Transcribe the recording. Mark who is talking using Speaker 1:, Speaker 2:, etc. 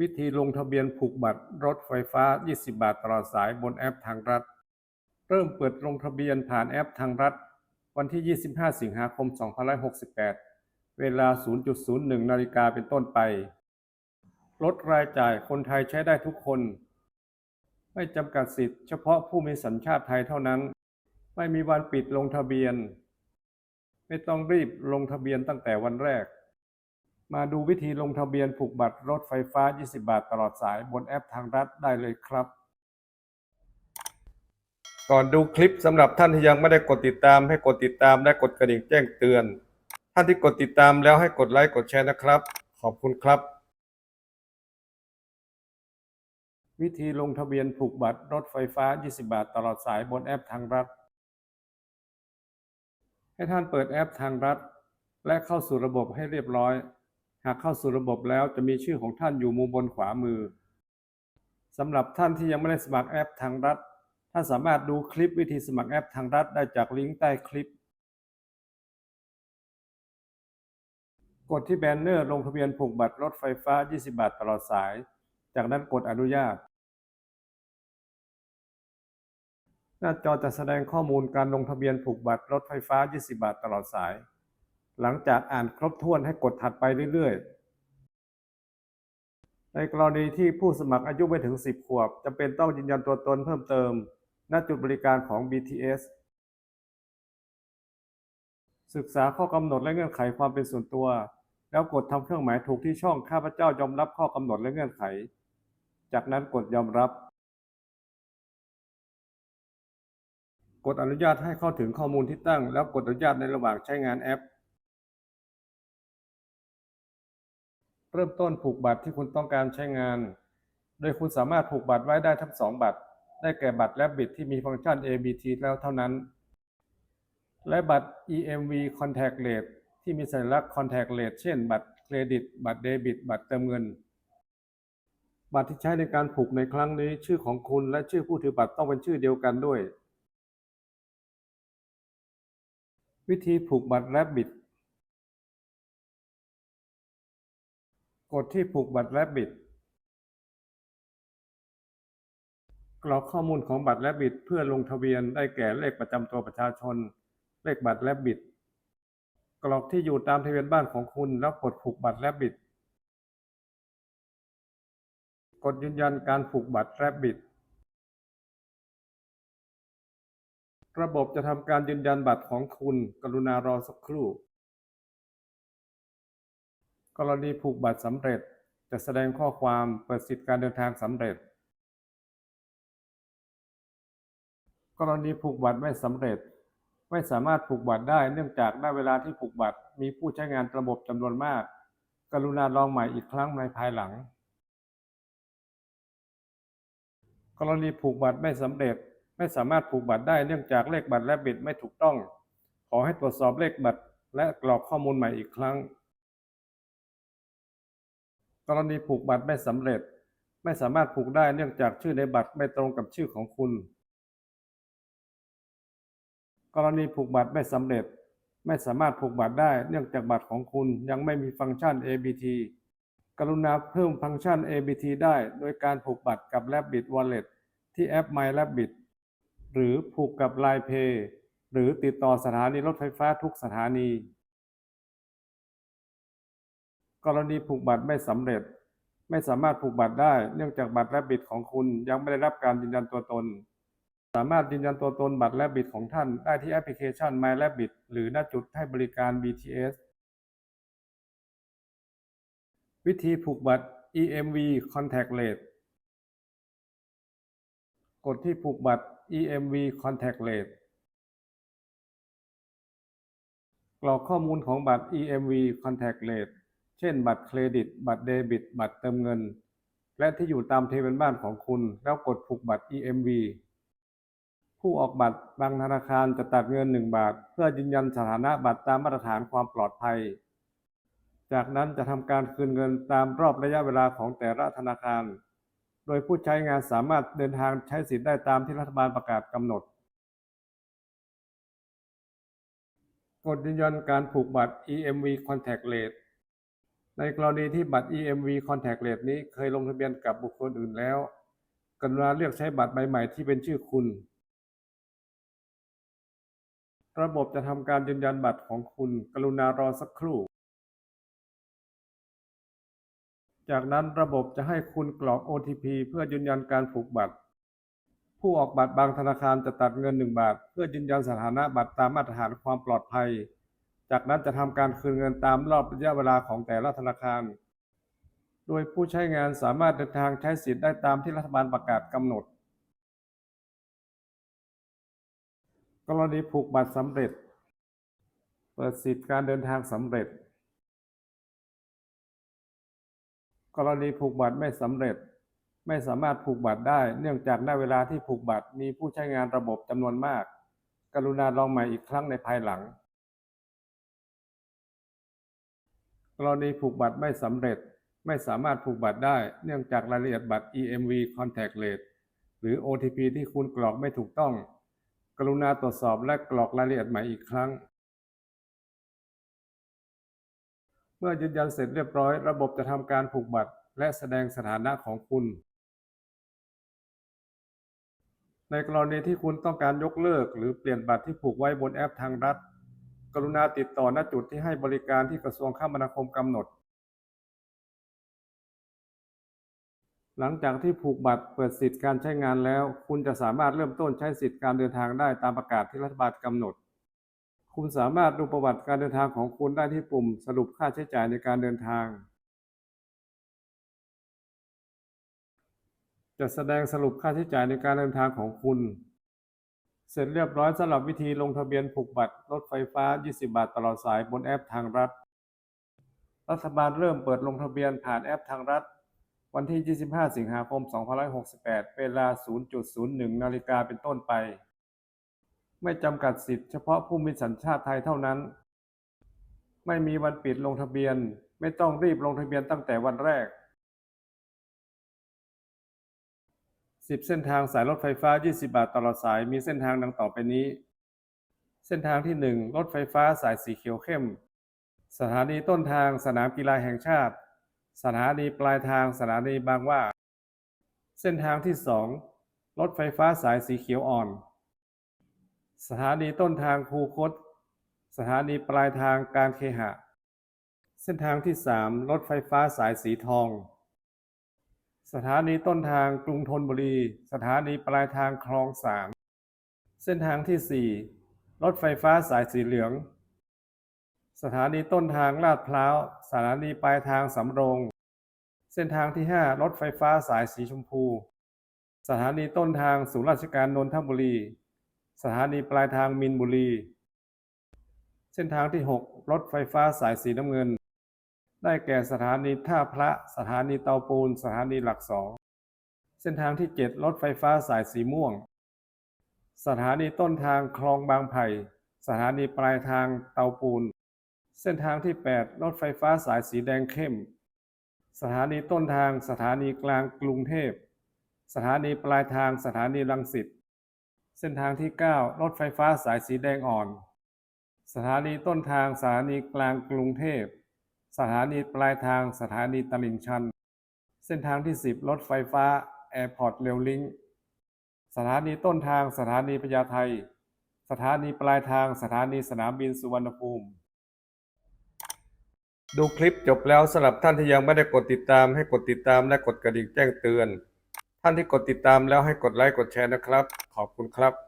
Speaker 1: วิธีลงทะเบียนผูกบัตรรถไฟฟ้า 20 บาทตลอดสายบนแอปทางรัฐ เริ่มเปิดลงทะเบียนผ่านแอปทางรัฐ วันที่ 25 สิงหาคม 2568 เวลา 0.01 นาฬิกาเป็นต้นไป ลดรายจ่ายคนไทยใช้ได้ทุกคน ไม่จำกัดสิทธิ์เฉพาะผู้มีสัญชาติไทยเท่านั้น ไม่มีวันปิดลงทะเบียน ไม่ต้องรีบลงทะเบียนตั้งแต่วันแรก มาดูวิธีลงทะเบียนผูกบัตรรถไฟฟ้า 20 บาทตลอดสายบนแอปทางรัฐได้เลยครับ ก่อนดูคลิปสำหรับท่านที่ยังไม่ได้กดติดตาม ให้กดติดตามและกดกระดิ่งแจ้งเตือน ท่านที่กดติดตามแล้วให้กดไลค์กดแชร์นะครับ ขอบคุณครับ วิธีลงทะเบียนผูกบัตรรถไฟฟ้า 20 บาทตลอดสายบนแอปทางรัฐ ให้ท่านเปิดแอปทางรัฐ และเข้าสู่ระบบให้เรียบร้อย หากเข้าสู่ระบบแล้วจะมีชื่อของท่านอยู่มุมบนขวามือสำหรับท่านที่ยังไม่ได้สมัครแอปทางรัฐ ท่านสามารถดูคลิปวิธีสมัครแอปทางรัฐได้จากลิงก์ใต้คลิป กดที่แบนเนอร์ลงทะเบียนผูกบัตรรถไฟฟ้า 20 บาทตลอดสาย จากนั้นกดอนุญาต หน้าจอจะแสดงข้อมูลการลงทะเบียนผูกบัตรรถไฟฟ้า 20 บาทตลอดสาย หลังจากอ่านครบถ้วนให้กดถัดไปเรื่อยๆ ในกรณีที่ผู้สมัครอายุไม่ถึง 10 ขวบจำเป็นต้องยืนยันตัวตนเพิ่มเติม ณ จุดบริการของ BTS ศึกษาข้อกำหนดและเงื่อนไขความเป็นส่วนตัว แล้วกดทำเครื่องหมายถูกที่ช่องข้าพเจ้ายอมรับข้อกำหนดและเงื่อนไข จากนั้นกดยอมรับ กดอนุญาตให้เข้าถึงข้อมูลที่ตั้ง แล้วกดอนุญาตในระหว่างใช้งานแอป เริ่มต้นผูกบัตรที่คุณต้องการใช้งาน โดยคุณสามารถผูกบัตรไว้ได้ทั้งสองบัตร ได้แก่บัตรและบิตที่มีฟังก์ชัน ABT แล้วเท่านั้น และบัตร EMV Contact Rate ที่มีสัญลักษณ์ Contact Rate เช่น บัตรเครดิต บัตรเดบิต บัตรเติมเงิน บัตรที่ใช้ในการผูกในครั้งนี้ ชื่อของคุณและชื่อผู้ถือบัตรต้องเป็นชื่อเดียวกันด้วย วิธีผูกบัตรและบิต กดที่ผูกบัตรและบิตกรอกข้อมูลของบัตรและบิตเพื่อลงทะเบียนได้แก่เลขประจำตัวประชาชน เลขบัตรและบิตกรอกที่อยู่ตามทะเบียนบ้านของคุณแล้วกดผูกบัตรและบิตกดยืนยันการผูกบัตรและบิตระบบจะทำการยืนยันบัตรของคุณ กรุณารอสักครู่ กรณีผูกบัตรสำเร็จ จะแสดงข้อความเปิดสิทธิการเดินทางสำเร็จ กรณีผูกบัตรไม่สำเร็จ ไม่สามารถผูกบัตรได้เนื่องจากได้เวลาที่ผูกบัตร มีผู้ใช้งานระบบจำนวนมาก กรุณาลองใหม่อีกครั้งในภายหลัง กรณีผูกบัตรไม่สำเร็จ ไม่สามารถผูกบัตรได้เนื่องจากเลขบัตรและบิตไม่ถูกต้อง ขอให้ตรวจสอบเลขบัตรและกรอกข้อมูลใหม่อีกครั้ง กรณีผูกบัตรไม่สำเร็จ ไม่สามารถผูกได้เนื่องจากชื่อในบัตรไม่ตรงกับชื่อของคุณ กรณีผูกบัตรไม่สำเร็จ ไม่สามารถผูกบัตรได้เนื่องจากบัตรของคุณยังไม่มีฟังก์ชัน ABT กรุณาเพิ่มฟังก์ชัน ABT ได้ โดยการผูกบัตรกับ Rabbit Wallet ที่แอป My Rabbit หรือผูกกับ Line Pay หรือติดต่อสถานีรถไฟฟ้าทุกสถานี กรณีผูกบัตรไม่สำเร็จ ไม่สามารถผูกบัตรได้ เนื่องจากบัตรและบิตของคุณยังไม่ได้รับการยืนยันตัวตน สามารถยืนยันตัวตนบัตรและบิตของท่านได้ที่แอปพลิเคชัน My Rabbit หรือณจุดให้บริการ BTS วิธีผูกบัตร EMV Contact Rate กดที่ผูกบัตร EMV Contact Rate กรอกข้อมูลของบัตร EMV Contact Rate เช่น บัตรเครดิต บัตรเดบิต บัตรเติมเงิน และที่อยู่ตามทะเบียนบ้านของคุณ แล้วกดผูกบัตร EMV ผู้ออกบัตรบางธนาคารจะตัดเงิน 1 บาท เพื่อยืนยันสถานะบัตรตามมาตรฐานความปลอดภัย จากนั้นจะทำการคืนเงินตามรอบระยะเวลาของแต่ละธนาคาร โดยผู้ใช้งานสามารถเดินทางใช้สิทธิ์ได้ตามที่รัฐบาลประกาศกำหนดกดยืนยันการผูกบัตร EMV Contact Rate ในกรณีที่บัตร EMV Contact Rate นี้เคยลงทะเบียนกับบุคคลอื่นแล้วกรุณาเลือกใช้บัตรใบใหม่ที่เป็นชื่อคุณ ระบบจะทำการยืนยันบัตรของคุณ กรุณารอสักครู่ จากนั้นระบบจะให้คุณกรอก OTP เพื่อยืนยันการผูกบัตร ผู้ออกบัตรบางธนาคารจะตัดเงิน 1 บาท เพื่อยืนยันสถานะบัตรตามมาตรฐานความปลอดภัย จากนั้นจะทำการคืนเงินตามรอบระยะเวลาของแต่ละธนาคาร โดยผู้ใช้งานสามารถเดินทางใช้สิทธิ์ได้ตามที่รัฐบาลประกาศกำหนด กรณีผูกบัตรสำเร็จ เปิดสิทธิ์การเดินทางสำเร็จ กรณีผูกบัตรไม่สำเร็จ ไม่สามารถผูกบัตรได้ เนื่องจากณเวลาที่ผูกบัตรมีผู้ใช้งานระบบจำนวนมาก กรุณาลองใหม่อีกครั้งในภายหลัง กรณีผูกบัตรไม่สำเร็จ ไม่สามารถผูกบัตรได้ เนื่องจากรายละเอียดบัตร EMV Contact Rate หรือ OTP ที่คุณกรอกไม่ถูกต้อง กรุณาตรวจสอบและกรอกรายละเอียดใหม่อีกครั้ง เมื่อยืนยันเสร็จเรียบร้อย ระบบจะทำการผูกบัตร และแสดงสถานะของคุณ ในกรณีที่คุณต้องการยกเลิก หรือเปลี่ยนบัตรที่ผูกไว้บนแอปทางรัฐ กรุณาติดต่อณจุดที่ให้บริการที่กระทรวงคมนาคมกำหนด หลังจากที่ผูกบัตรเปิดสิทธิ์การใช้งานแล้ว คุณจะสามารถเริ่มต้นใช้สิทธิ์การเดินทางได้ตามประกาศที่รัฐบาลกำหนด คุณสามารถดูประวัติการเดินทางของคุณได้ที่ปุ่ม สรุปค่าใช้จ่ายในการเดินทาง จะแสดงสรุปค่าใช้จ่ายในการเดินทางของคุณ สร็จเรียบร้อยสำหรับวิธีลงทะเบียนผูกบัตรรถไฟฟ้า 20 บาทตลอดสายบนแอปทางรัฐ รัฐบาลเริ่มเปิดลงทะเบียนผ่านแอปทางรัฐ วันที่ 25 สิงหาคม 2568 เวลา 0.01 นาฬิกาเป็นต้นไป ไม่จำกัดสิทธิ์เฉพาะผู้มีสัญชาติไทยเท่านั้น ไม่มีวันปิดลงทะเบียน ไม่ต้องรีบลงทะเบียนตั้งแต่วันแรก 10 เส้นทางสายรถไฟฟ้า 20 บาทตลอดสายมีเส้นทางดังต่อไปนี้ เส้นทางที่ 1 รถไฟฟ้าสายสีเขียวเข้ม สถานีต้นทางสนามกีฬาแห่งชาติ สถานีปลายทางสถานีบางหว่า เส้นทางที่ 2 รถไฟฟ้าสายสีเขียวอ่อน สถานีต้นทางคูคต สถานีปลายทางการเคหะ เส้นทางที่ 3 รถไฟฟ้าสายสีทอง สถานีต้นทางกรุงธนบุรี สถานีปลายทางคลองสานเส้นทางที่ 4 รถไฟฟ้าสายสีเหลือง สถานีต้นทางลาดพร้าว สถานีปลายทางสำโรง เส้นทางที่ 5 รถไฟฟ้าสายสีชมพู สถานีต้นทางศูนย์ราชการนนทบุรี สถานีปลายทางมินบุรี เส้นทางที่ 6 รถไฟฟ้าสายสีน้ำเงิน ได้แก่สถานีท่าพระ สถานีเตาปูน สถานีหลักสอง เส้นทางที่ 7 รถไฟฟ้าสายสีม่วง สถานีต้นทางคลองบางไผ่ สถานีปลายทางเตาปูน เส้นทางที่ 8 รถไฟฟ้าสายสีแดงเข้ม สถานีต้นทาง สถานีกลางกรุงเทพ สถานีปลายทาง สถานีรังสิต เส้นทางที่ 9 รถไฟฟ้าสายสีแดงอ่อน สถานีต้นทาง สถานีกลางกรุงเทพ สถานีปลายทางสถานีตลิ่งชัน เส้นทางที่ 10 รถไฟฟ้าแอร์พอร์ตเรลลิงสถานีต้นทางสถานีพญาไทสถานีปลายทางสถานีสนามบินสุวรรณภูมิ ดูคลิปจบแล้วสำหรับท่านที่ยังไม่ได้กดติดตามให้กดติดตามและกดกระดิ่งแจ้งเตือน ท่านที่กดติดตามแล้วให้กดไลค์กดแชร์นะครับ ขอบคุณครับ